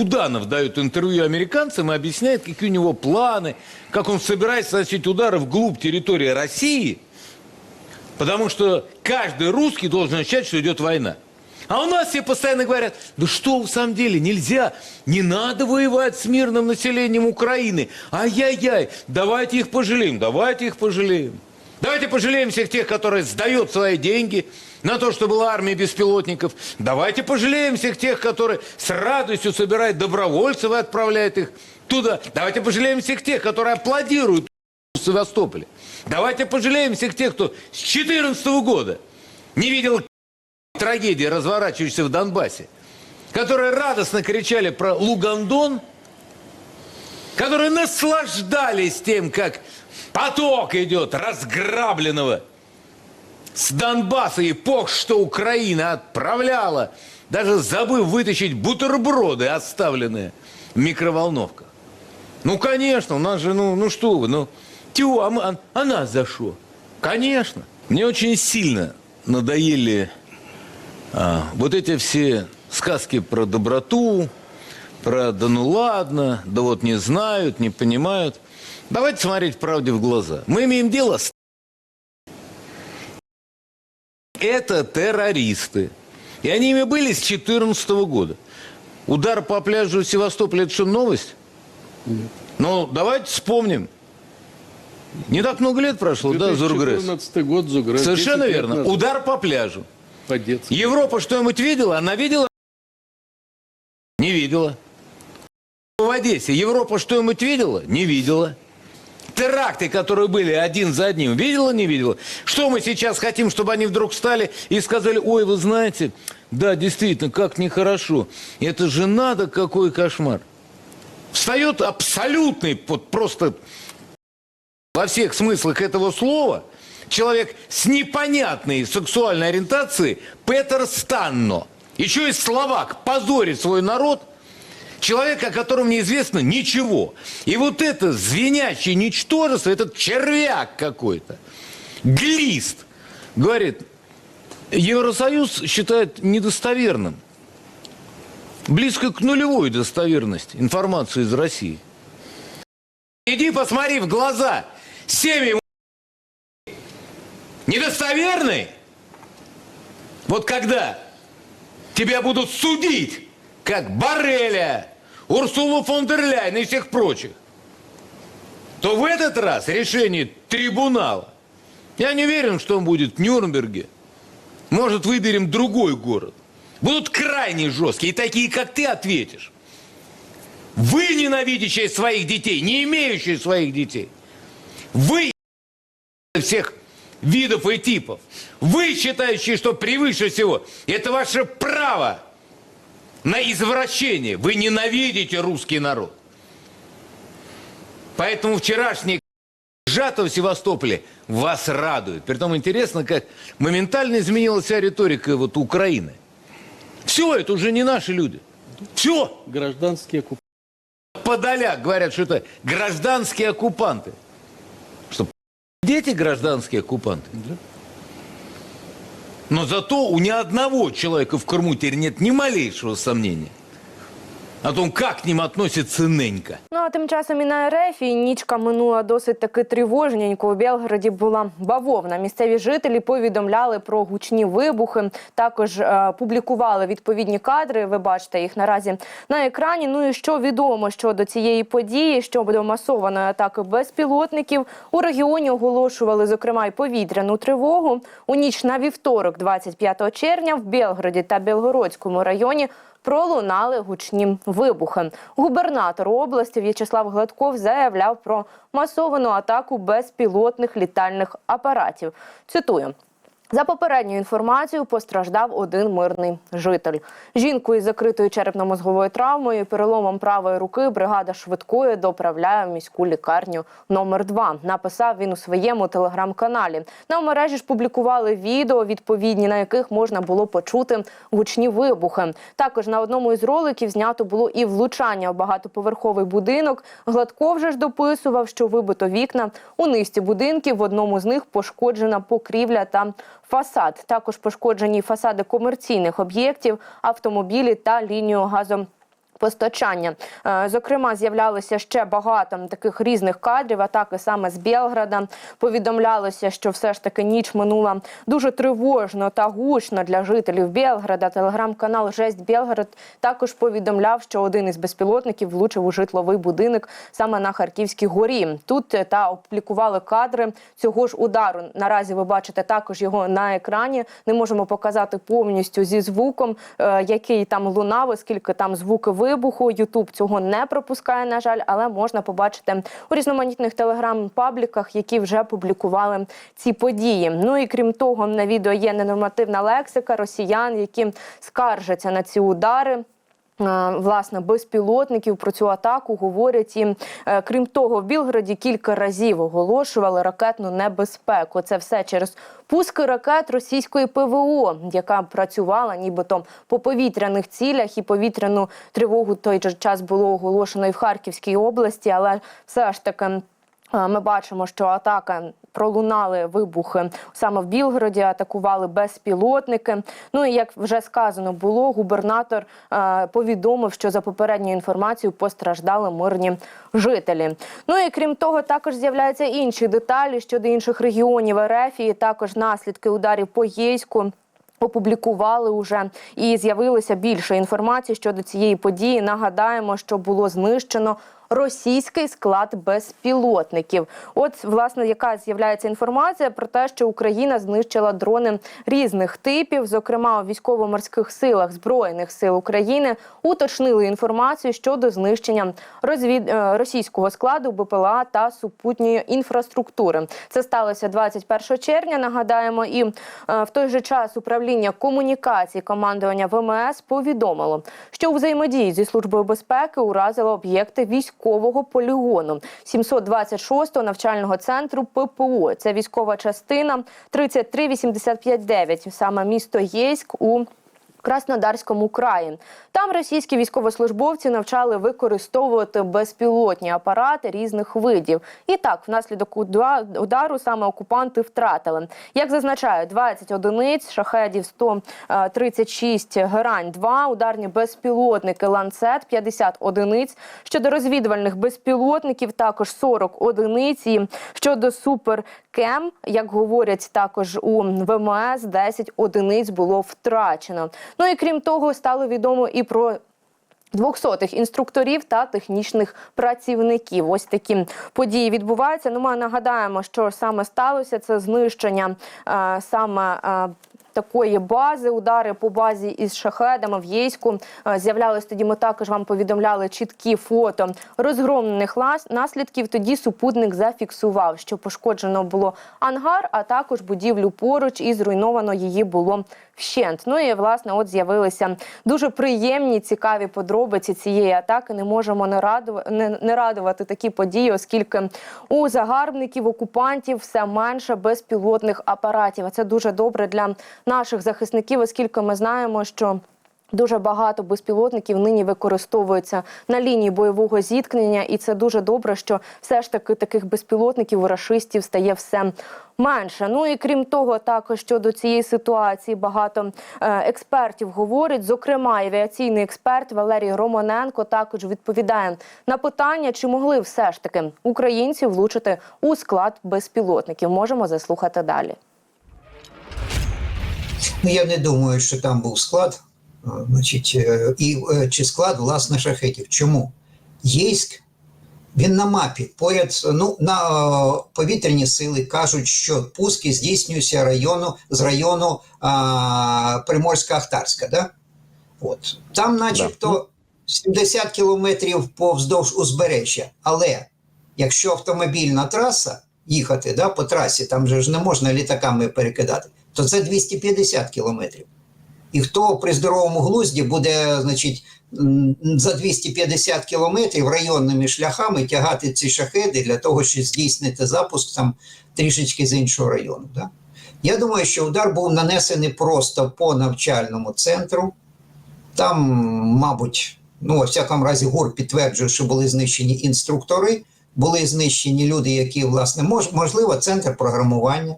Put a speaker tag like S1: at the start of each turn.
S1: Буданов дает интервью американцам и объясняет, какие у него планы, как он собирается наносить удары вглубь территории России, потому что каждый русский должен ощущать, что идет война. А у нас все постоянно говорят, да что в самом деле, нельзя, не надо воевать с мирным населением Украины. Ай-яй-яй, давайте их пожалеем, давайте их пожалеем. Давайте пожалеем всех тех, которые сдают свои деньги на то, что была армия беспилотников. Давайте пожалеем всех тех, которые с радостью собирают добровольцев и отправляют их туда. Давайте пожалеем всех тех, которые аплодируют в Севастополе. Давайте пожалеем всех тех, кто с 2014 года не видел трагедии, разворачивающейся в Донбассе, которые радостно кричали про Лугандон, которые наслаждались тем, как поток идет разграбленного с Донбасса эпох, что Украина отправляла, даже забыв вытащить бутерброды, оставленные в микроволновках. Ну, конечно, у нас же, ну, ну что вы, ну, тю, а, мы- а- а нас за что? Конечно. Мне очень сильно надоели а, вот эти все сказки про доброту, про да ну ладно, да вот не знают, не понимают. Давайте смотреть правде в глаза. Мы имеем дело с... Это террористы. И они ими были с 2014 года. Удар по пляжу Севастополя – это что, новость? Ну, давайте вспомним. Не так много лет прошло, да, Зургресс?
S2: 2014 год, Зургресс.
S1: Совершенно
S2: 10 лет
S1: верно. Удар по пляжу.
S2: По-детски.
S1: Европа что-нибудь видела? Она видела? Не видела. В Одессе Европа что-нибудь видела? Не видела. Теракты, которые были один за одним, видела, не видела? Что мы сейчас хотим, чтобы они вдруг встали и сказали, ой, вы знаете, да, действительно, как нехорошо. Это же надо, какой кошмар. Встает абсолютный, вот просто во всех смыслах этого слова человек с непонятной сексуальной ориентацией Петер Станно. Еще и словак позорит свой народ, человек, о котором неизвестно ничего. И вот это звенящее ничтожество, этот червяк какой-то, глист, говорит, Евросоюз считает недостоверным, близко к нулевой достоверности информации из России. Иди посмотри в глаза семьи недостоверный. Вот когда тебя будут судить, как Барреля, Урсулу фон дер Ляйен и всех прочих, то в этот раз решение трибунала, я не уверен, что он будет в Нюрнберге, может, выберем другой город, будут крайне жесткие, и такие, как ты, ответишь. Вы, ненавидящие своих детей, не имеющие своих детей, вы всех видов и типов, вы считающие, что превыше всего, это ваше право на извращение. Вы ненавидите русский народ. Поэтому вчерашний сжато в Севастополе вас радует. Притом интересно, как моментально изменилась вся риторика вот Украины. Все, это уже не наши люди. Все.
S2: Гражданские оккупанты.
S1: Подоляк говорят, что это гражданские оккупанты. Что, дети гражданские оккупанты? Но зато у ни одного человека в Крыму теперь нет ни малейшего сомнения о том, как к ним относится Ненька.
S3: Ну а тим часом і на РФ і нічка минула досить таки тривожненько. У Белгороді була бавовна. Місцеві жителі повідомляли про гучні вибухи. Також е, публікували відповідні кадри. Ви бачите їх наразі на екрані. Ну і що відомо щодо цієї події, щодо масованої атаки безпілотників у регіоні оголошували зокрема й повітряну тривогу. У ніч на вівторок, 25 червня, в Белгороді та Белгородському районі пролунали гучні вибухи. Губернатор області В'ячеслав Гладков заявляв про масовану атаку безпілотних літальних апаратів. Цитую. За попередньою інформацією постраждав один мирний житель. Жінку із закритою черепно-мозговою травмою, переломом правої руки бригада швидкої доправляє в міську лікарню номер 2 Написав він у своєму телеграм-каналі. На мережі ж публікували відео, відповідні на яких можна було почути гучні вибухи. Також на одному із роликів знято було і влучання в багатоповерховий будинок. Гладков же ж дописував, що вибито вікна у низці будинків. В одному з них пошкоджена покрівля та фасад. Також пошкоджені фасади комерційних об'єктів, автомобілі та лінію газу. Постачання, Е, зокрема, з'являлося ще багато таких різних кадрів. Атаки саме з Білграда. Повідомлялося, що все ж таки ніч минула дуже тривожно та гучно для жителів Білграда. Телеграм-канал Жесть Білград також повідомляв, що один із безпілотників влучив у житловий будинок саме на Харківській горі. Тут е, та опублікували кадри цього ж удару. Наразі ви бачите також його на екрані. Не можемо показати повністю зі звуком, е, який там лунав, оскільки там звуки вибуху. Ютуб цього не пропускає, на жаль, але можна побачити у різноманітних телеграм-пабліках, які вже публікували ці події. Ну і крім того, на відео є ненормативна лексика росіян, які скаржаться на ці удари. Е, Власне, безпілотників про цю атаку говорять і е, крім того, в Білграді кілька разів оголошували ракетну небезпеку. Це все через пуски ракет російської ПВО, яка працювала нібито по повітряних цілях, і повітряну тривогу той же час було оголошено і в Харківській області, але все ж таки. е, Ми бачимо, що атака пролунали вибухи саме в Білгороді, атакували безпілотники. Ну і як вже сказано було, губернатор е, повідомив, що за попередньою інформацією постраждали мирні жителі. Ну і крім того, також з'являються інші деталі щодо інших регіонів РФ і також наслідки ударів по Єйську. Опублікували уже і з'явилося більше інформації щодо цієї події. Нагадаємо, що було знищено російський склад безпілотників. От власне, яка з'являється інформація про те, що Україна знищила дрони різних типів, зокрема у військово-морських силах збройних сил України, уточнили інформацію щодо знищення розвід... е, російського складу БПЛА та супутньої інфраструктури. Це сталося 21 червня. Нагадаємо, і е, в той же час управління комунікацій командування ВМС повідомило, що у взаємодії зі службою безпеки уразило об'єкти військового полігону 726-го навчального центру ППО. Це військова частина 33859, саме місто Єйськ у Краснодарському краї. Там російські військовослужбовці навчали використовувати безпілотні апарати різних видів. І так, внаслідок уда- удару саме окупанти втратили. Як зазначають, 20 одиниць, шахедів 136 герань 2 ударні безпілотники ланцет 50 одиниць. Щодо розвідувальних безпілотників також 40 одиниць. І щодо суперкем, як говорять також у ВМС, 10 одиниць було втрачено. Ну і крім того, стало відомо і про 200-х інструкторів та технічних працівників. Ось такі події відбуваються. Ну, ми нагадаємо, що саме сталося це знищення е, саме. е, Такої бази, удари по базі із шахедами в Єйську Е, з'являлись тоді. Ми також вам повідомляли чіткі фото розгромлених наслідків. Тоді супутник зафіксував, що пошкоджено було ангар, а також будівлю поруч, і зруйновано її було вщент. Ну і власне, от з'явилися дуже приємні, цікаві подробиці цієї атаки. Не можемо не радувати, не, не радувати такі події, оскільки у загарбників, окупантів все менше безпілотних апаратів. А це дуже добре для наших захисників, оскільки ми знаємо, що. Дуже багато безпілотників нині використовуються на лінії бойового зіткнення, і це дуже добре, що все ж таки таких безпілотників у рашистів стає все менше. Ну і крім того, також щодо цієї ситуації багато е, експертів говорять. Зокрема, авіаційний експерт Валерій Романенко також відповідає на питання, чи могли все ж таки українці влучити у склад безпілотників. Можемо заслухати далі.
S4: Ну, я не думаю, що там був склад, значить, е, і е, чи склад власне шахетів. Чому? Єйськ, він на мапі. Поряд ну, на е, повітряні сили кажуть, що пуски здійснюються району, з району а, Приморська-Ахтарська. Да? От. Там, начебто, 70 кілометрів повздовж узбережжя. Але якщо автомобільна траса їхати да, по трасі, там же ж не можна літаками перекидати, то це 250 кілометрів. І хто при здоровому глузді буде, значить, за 250 кілометрів районними шляхами тягати ці шахеди для того, щоб здійснити запуск там трішечки з іншого району. Да? Я думаю, що удар був нанесений просто по навчальному центру. Там, мабуть, ну, во всякому разі, ГУР підтверджує, що були знищені інструктори, були знищені люди, які, власне, мож, можливо, центр програмування.